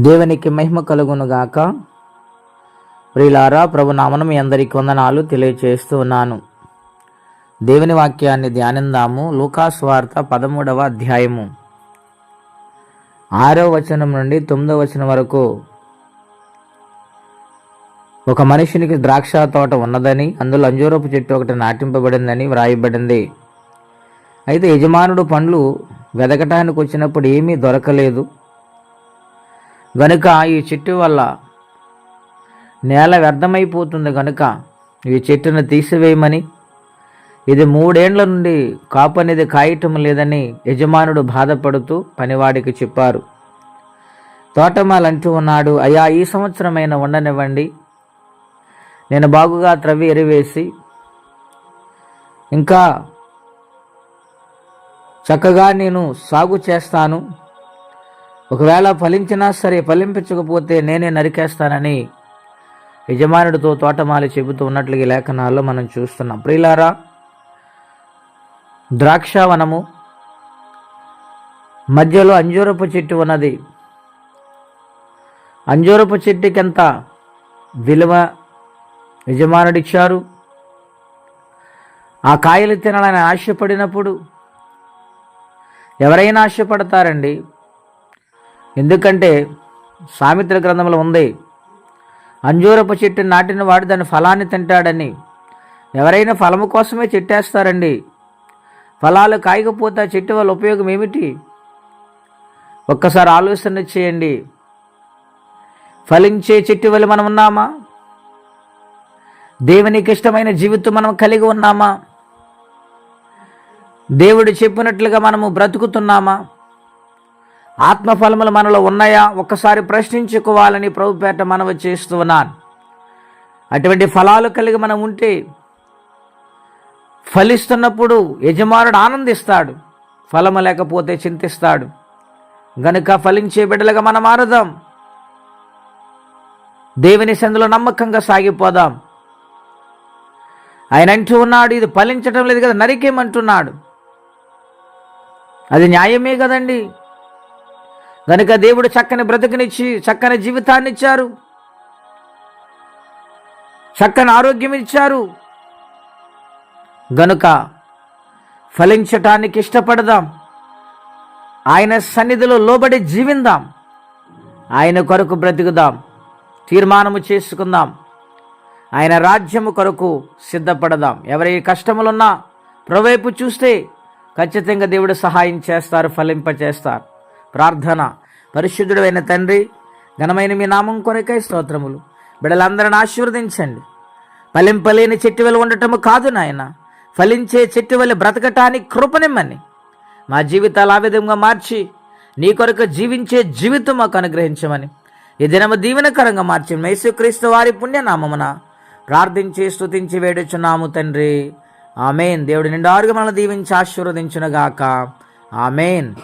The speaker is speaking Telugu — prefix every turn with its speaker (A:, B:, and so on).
A: దేవునికి మహిమ కలుగునుగాక ప్రియులారా ప్రభునామను మీ అందరికీ వందనాలు తెలియచేస్తూ ఉన్నాను. దేవుని వాక్యాన్ని ధ్యానిందాము. లూకాస్ వార్త పదమూడవ అధ్యాయము. ఆరో వచనం నుండి తొమ్మిదవ వచనం వరకు ఒక మనిషినికి ద్రాక్ష తోట ఉన్నదని అందులో అంజూరపు చెట్టు ఒకటి నాటింపబడిందని వ్రాయబడింది. అయితే యజమానుడు పండ్లు వెదకటానికి వచ్చినప్పుడు ఏమీ దొరకలేదు. గనుక ఈ చెట్టు వల్ల నేల వ్యర్థమైపోతుంది గనుక ఈ చెట్టును తీసివేయమని. ఇది మూడేండ్ల నుండి కాపు అనేది కాయటం లేదని యజమానుడు బాధపడుతూ పనివాడికి చెప్పారు. తోటమాలంటూ ఉన్నాడు అయ్యా ఈ సంవత్సరమైన ఉండనివ్వండి నేను బాగుగా త్రవ్వి ఎరివేసి ఇంకా చక్కగా నేను సాగు చేస్తాను. ఒకవేళ ఫలించినా సరే ఫలింపించకపోతే నేనే నరికేస్తానని యజమానుడితో తోటమాలి చెబుతూ ఉన్నట్లు ఈ లేఖనాల్లో మనం చూస్తున్నాం. ప్రియులారా ద్రాక్షావనము మధ్యలో అంజూరపు చెట్టు ఉన్నది. అంజూరపు చెట్టుకి ఎంత విలువ యజమానుడిచ్చారు? ఆ కాయలు తినాలని ఆశపడినప్పుడు ఎవరైనా ఆశపడతారండి? ఎందుకంటే సామిత్ర గ్రంథంలో ఉంది అంజూరపు చెట్టు నాటిన వాడు దాని ఫలాన్ని తింటాడని. ఎవరైనా ఫలము కోసమే చెట్టేస్తారండి. ఫలాలు కాయకపోతే ఆ చెట్టు వల్ల ఉపయోగం ఏమిటి? ఒక్కసారి ఆలోచన చేయండి. ఫలించే చెట్టు వల్ల మనం ఉన్నామా? దేవునికి ఇష్టమైన జీవితం మనం కలిగి ఉన్నామా? దేవుడు చెప్పినట్లుగా మనము బ్రతుకుతున్నామా? ఆత్మఫలములు మనలో ఉన్నాయా? ఒక్కసారి ప్రశ్నించుకోవాలని ప్రభుపేట మనవి చేస్తూ ఉన్నాను. అటువంటి ఫలాలు కలిగి మనం ఉంటే ఫలిస్తున్నప్పుడు యజమానుడు ఆనందిస్తాడు ఫలము లేకపోతే చింతిస్తాడు. గనుక ఫలించే బిడ్డలుగా మనం మారుదాం. దేవుని సందులో నమ్మకంగా సాగిపోదాం. ఆయన అంటూ ఉన్నాడు ఇది ఫలించటం లేదు కదా నరికేమంటున్నాడు అది న్యాయమే కదండి. గనుక దేవుడు చక్కని బ్రతుకునిచ్చి చక్కని జీవితాన్ని ఇచ్చారు చక్కని ఆరోగ్యం ఇచ్చారు గనుక ఫలించటానికి ఇష్టపడదాం. ఆయన సన్నిధిలో లోబడి జీవిందాం. ఆయన కొరకు బ్రతుకుదాం. తీర్మానము చేసుకుందాం. ఆయన రాజ్యము కొరకు సిద్ధపడదాం. ఎవరి కష్టములున్నా ప్రవైపు చూస్తే ఖచ్చితంగా దేవుడు సహాయం చేస్తారు ఫలింపచేస్తారు. ప్రార్థన. పరిశుద్ధుడైన తండ్రి ఘనమైన మీ నామం కొరకై స్తోత్రములు. బిడలందరిని ఆశీర్వదించండి. ఫలింపలేని చెట్టు వల్ల ఉండటము కాదు నాయన. ఫలించే చెట్టు వల్ల బ్రతకటానికి కృపనిమ్మని. మా జీవితాలు ఆ విధంగా మార్చి నీ కొరకు జీవించే జీవితం మాకు అనుగ్రహించమని. ఈ దినము దీవెనకరంగా మార్చి మేసుక్రీస్తు వారి పుణ్యనామమున ప్రార్థించి స్తుతించి వేడుచున్నాము తండ్రి. ఆమెన్. దేవుడి నిండారుగా మనల్ని దీవించి ఆశీర్వదించునగాక. ఆమెన్.